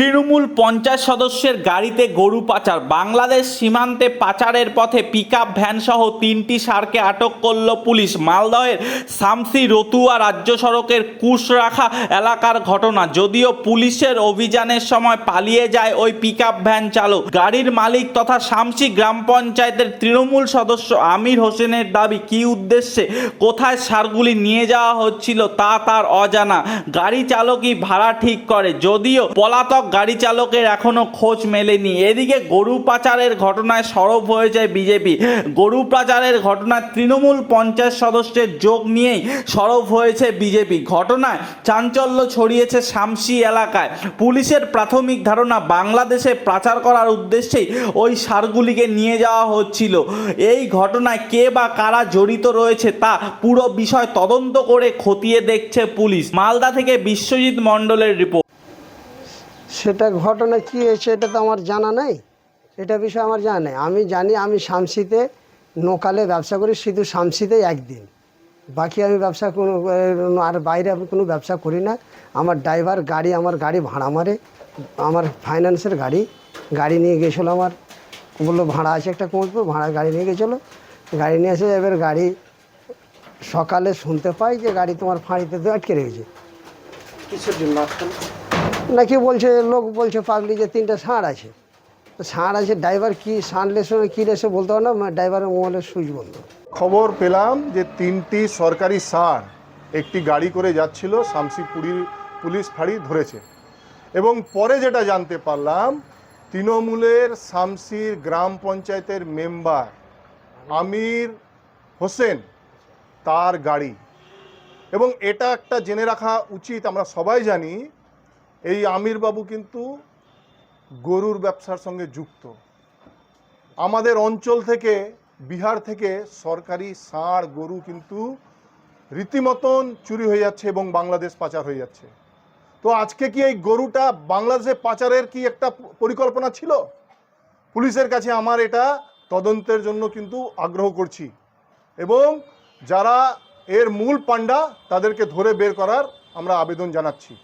তৃণমূল পঞ্চায়েত সদস্যের গাড়িতে গরু পাচার। বাংলাদেশ সীমান্তে পাচারের পথে পিকআপ ভ্যান সহ তিনটি সারকে আটক করল পুলিশ। মালদহের সামসি রতুয়া রাজ্য সড়কের কুশরাখা এলাকার ঘটনা। যদিও পুলিশের অভিযানের সময় পালিয়ে যায় ওই পিকআপ ভ্যান চালক। গাড়ির মালিক তথা শামসি গ্রাম পঞ্চায়েতের তৃণমূল সদস্য আমির হোসেনের দাবি, কী উদ্দেশ্যে কোথায় সারগুলি নিয়ে যাওয়া হচ্ছিল তা তার অজানা। গাড়ি চালকই ভাড়া ঠিক করে। যদিও পলাতক গাড়ি চালকের এখনও খোঁজ মেলেনি। এদিকে গরু পাচারের ঘটনায় সরব হয়ে যায় বিজেপি। গরু পাচারের ঘটনায় তৃণমূল পঞ্চায়েত সদস্যের যোগ নিয়েই সরব হয়েছে বিজেপি। ঘটনায় চাঞ্চল্য ছড়িয়েছে শামসি এলাকায়। পুলিশের প্রাথমিক ধারণা, বাংলাদেশে পাচার করার উদ্দেশ্যেই ওই সারগুলিকে নিয়ে যাওয়া হচ্ছিল। এই ঘটনায় কে বা কারা জড়িত রয়েছে তা পুরো বিষয় তদন্ত করে খতিয়ে দেখছে পুলিশ। মালদা থেকে বিশ্বজিৎ মণ্ডলের রিপোর্ট। সেটা ঘটনা কী হয়েছে এটা তো আমার জানা নাই। এটা বিষয়ে আমার জানা নেই। আমি জানি আমি শামসিতে নোকালে ব্যবসা করি, শুধু শামসিতে একদিন। বাকি আমি ব্যবসা কোনো, আর বাইরে আমি কোনো ব্যবসা করি না। আমার ড্রাইভার গাড়ি, আমার গাড়ি ভাড়া মারে। আমার ফাইন্যান্সের গাড়ি গাড়ি নিয়ে গেছিল আমার। বলল ভাড়া আছে একটা কুমোরপুর, ভাড়া গাড়ি নিয়ে গেছিল। গাড়ি নিয়ে এসে এবার গাড়ি সকালে শুনতে পাই যে গাড়ি তোমার ফাঁড়িতে তো আটকে রেখেছে কিসের নাকি বলছে, লোক বলছে পাবলিক যে তিনটা ষাঁড় আছে। তো ষাঁড় আছে, ড্রাইভার কি, ষাঁড় লেসে কী লেসে বলতে পারো না? ড্রাইভারের মোবাইলের সুইচ বন্ধ। খবর পেলাম যে তিনটি সরকারি সার একটি গাড়ি করে যাচ্ছিল শামসিপুরি পুলিশ ফাঁড়ি ধরেছে। এবং পরে যেটা জানতে পারলাম, তৃণমূলের শামসির গ্রাম পঞ্চায়েতের মেম্বার আমির হোসেন, তার গাড়ি। এবং এটা একটা জেনে রাখা উচিত, আমরা সবাই জানি এই আমির বাবু কিন্তু গরুর ব্যবসার সঙ্গে যুক্ত। আমাদের অঞ্চল থেকে, বিহার থেকে সরকারি ষাঁড় গরু কিন্তু রীতিমতন চুরি হয়ে যাচ্ছে এবং বাংলাদেশ পাচার হয়ে যাচ্ছে। তো আজকে কি এই গরুটা বাংলাদেশে পাচারের কি একটা পরিকল্পনা ছিল? পুলিশের কাছে আমার এটা তদন্তের জন্য কিন্তু আগ্রহ করছি এবং যারা এর মূল পাণ্ডা তাদেরকে ধরে বের করার আমরা আবেদন জানাচ্ছি।